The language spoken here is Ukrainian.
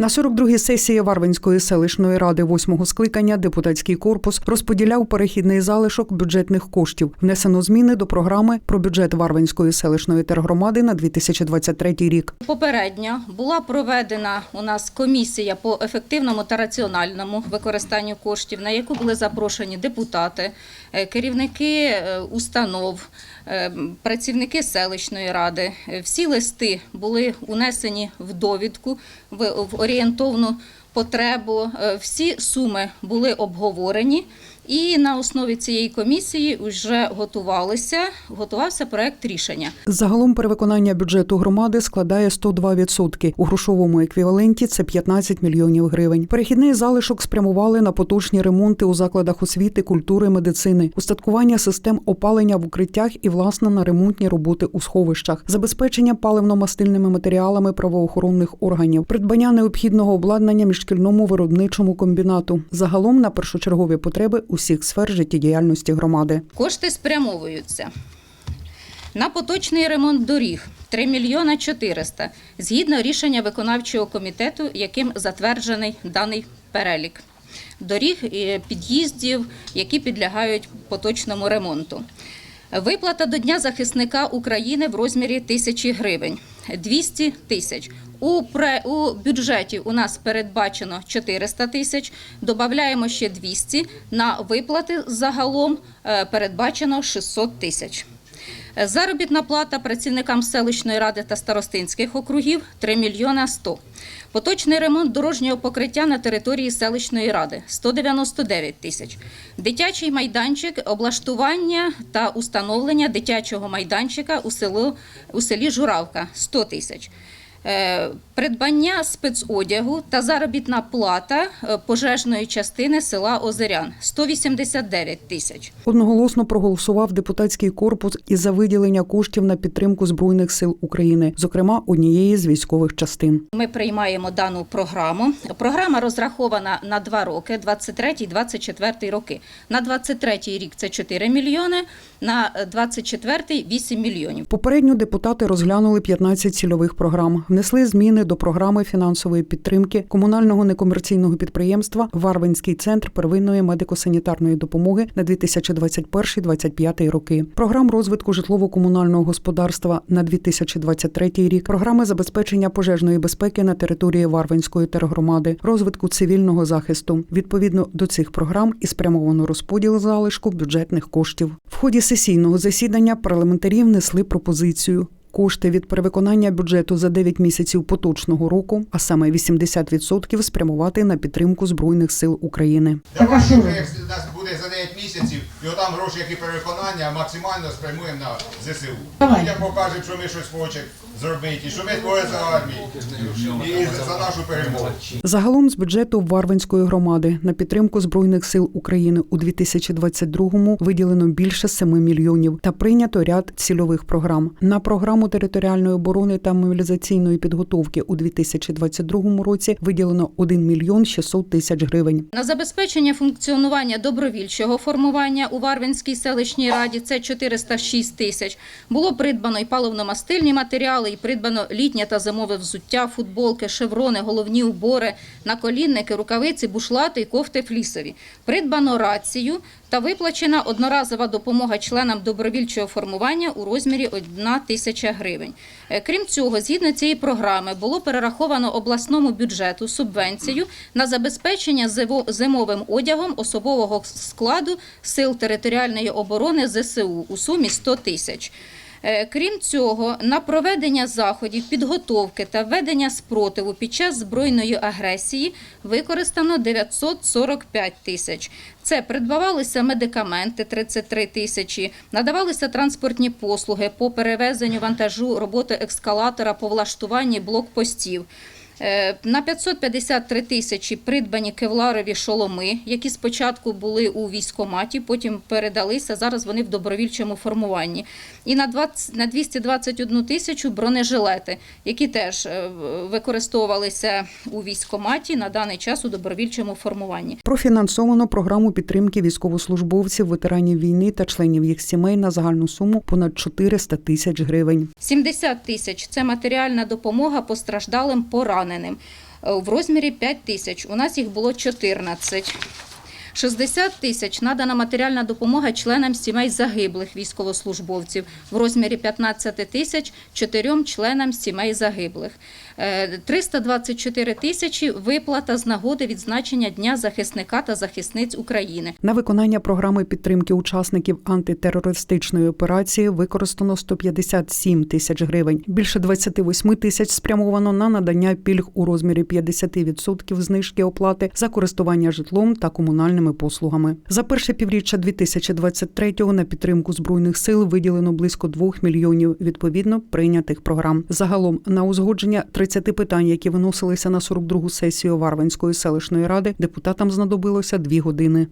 На 42-й сесії Варвинської селищної ради восьмого скликання депутатський корпус розподіляв перехідний залишок бюджетних коштів. Внесено зміни до програми про бюджет Варвинської селищної тергромади на 2023 рік. Попередньо була проведена у нас комісія по ефективному та раціональному використанню коштів, на яку були запрошені депутати, е, керівники е, установ, е, працівники селищної ради. Всі листи були унесені в довідку в орієнтовну потребу. Е, Всі суми були обговорені. І на основі цієї комісії вже готувалися, готувався проект рішення. Загалом перевиконання бюджету громади складає 102%. У грошовому еквіваленті це 15 мільйонів гривень. Перехідний залишок спрямували на поточні ремонти у закладах освіти, культури, медицини, устаткування систем опалення в укриттях і власне на ремонтні роботи у сховищах, забезпечення паливно-мастильними матеріалами правоохоронних органів, придбання необхідного обладнання міжшкільному виробничому комбінату. Загалом на першочергові потреби усіх сфер життєдіяльності громади. Кошти спрямовуються на поточний ремонт доріг 3 мільйона 400, згідно рішення виконавчого комітету, яким затверджений даний перелік доріг і під'їздів, які підлягають поточному ремонту. Виплата до Дня захисника України в розмірі тисячі гривень 200 тисяч. У, пре, у бюджеті у нас передбачено 400 тисяч, додаємо ще 200, на виплати загалом е, передбачено 600 тисяч. Е, Заробітна плата працівникам селищної ради та старостинських округів 3 мільйона 100. Поточний ремонт дорожнього покриття на території селищної ради 199 тисяч. Дитячий майданчик, облаштування та установлення дитячого майданчика у, село, у селі Журавка 100 тисяч. Е, Придбання спецодягу та заробітна плата е, пожежної частини села Озерян 189 тисяч. Одноголосно проголосував депутатський корпус і за виділення коштів на підтримку збройних сил України, зокрема однієї з військових частин. Ми приймаємо дану програму. Програма розрахована на два роки: 23-24 роки. На 23 рік це 4 мільйони, на 24 – 8 мільйонів. Попередньо депутати розглянули 15 цільових програм, внесли зміни до програми фінансової підтримки комунального некомерційного підприємства Варвинський центр первинної медико-санітарної допомоги на 2021-2025 роки. Програм розвитку житлово-комунального господарства на 2023 рік. Програми забезпечення пожежної безпеки на території Варвинської тергромади, розвитку цивільного захисту. Відповідно до цих програм і спрямовано розподіл залишку бюджетних коштів. В ході сесійного засідання парламентарі внесли пропозицію. Кошти від перевиконання бюджету за 9 місяців поточного року, а саме 80% спрямувати на підтримку збройних сил України. Давайте, що нас буде за 9 місяців, і отам гроші, які переконання, максимально спрямуємо на ЗСУ. Як покажемо, що ми щось хочемо зробити, і що ми творимо за армію, і за нашу перемогу. Загалом з бюджету Варвинської громади на підтримку збройних сил України у 2022-му виділено більше 7 мільйонів та прийнято ряд цільових програм. На програму територіальної оборони та мобілізаційної підготовки у 2022 році виділено 1 мільйон 600 тисяч гривень. На забезпечення функціонування добровільчого формування у Варвинській селищній раді це 406 тисяч. Було придбано і паливно-мастильні матеріали, і придбано літнє та зимове взуття, футболки, шеврони, головні убори, наколінники, рукавиці, бушлати і кофти флісові. Придбано рацію та виплачена одноразова допомога членам добровільчого формування у розмірі 1 тисяча гривень. Е, Крім цього, згідно цієї програми було перераховано обласному бюджету субвенцію на забезпечення зимовим одягом особового складу сил територіальної оборони ЗСУ у сумі 100 тисяч. Е, Крім цього, на проведення заходів підготовки та ведення спротиву під час збройної агресії використано 945 тисяч. Це придбавалися медикаменти 33 тисячі, надавалися транспортні послуги по перевезенню вантажу, роботи ескалатора по влаштуванні блокпостів. Е, На 553 тисячі придбані кевларові шоломи, які спочатку були у військкоматі, потім передалися. Зараз вони в добровільчому формуванні. І на 20, на 221 тисячу бронежилети, які теж е, використовувалися у військкоматі на даний час у добровільчому формуванні. Профінансовано програму підтримки військовослужбовців, ветеранів війни та членів їх сімей на загальну суму понад 400 тисяч гривень. 70 тисяч це матеріальна допомога постраждалим пораненим. Е, в розмірі 5 тисяч. У нас їх було 14. 60 тисяч надана матеріальна допомога членам сімей загиблих військовослужбовців в розмірі 15 тисяч чотирьом членам сімей загиблих. Е, 324 тисячі виплата з нагоди відзначення Дня захисника та захисниць України. На виконання програми підтримки учасників антитерористичної операції використано 157 тисяч гривень. Більше 28 тисяч спрямовано на надання пільг у розмірі 50% знижки оплати за користування житлом та комунальними послугами. За перше півріччя 2023-го на підтримку збройних сил виділено близько 2 мільйонів відповідно прийнятих програм. Загалом на узгодження 30 питань, які виносилися на 42-гу сесію Варвинської селищної ради, депутатам знадобилося дві години.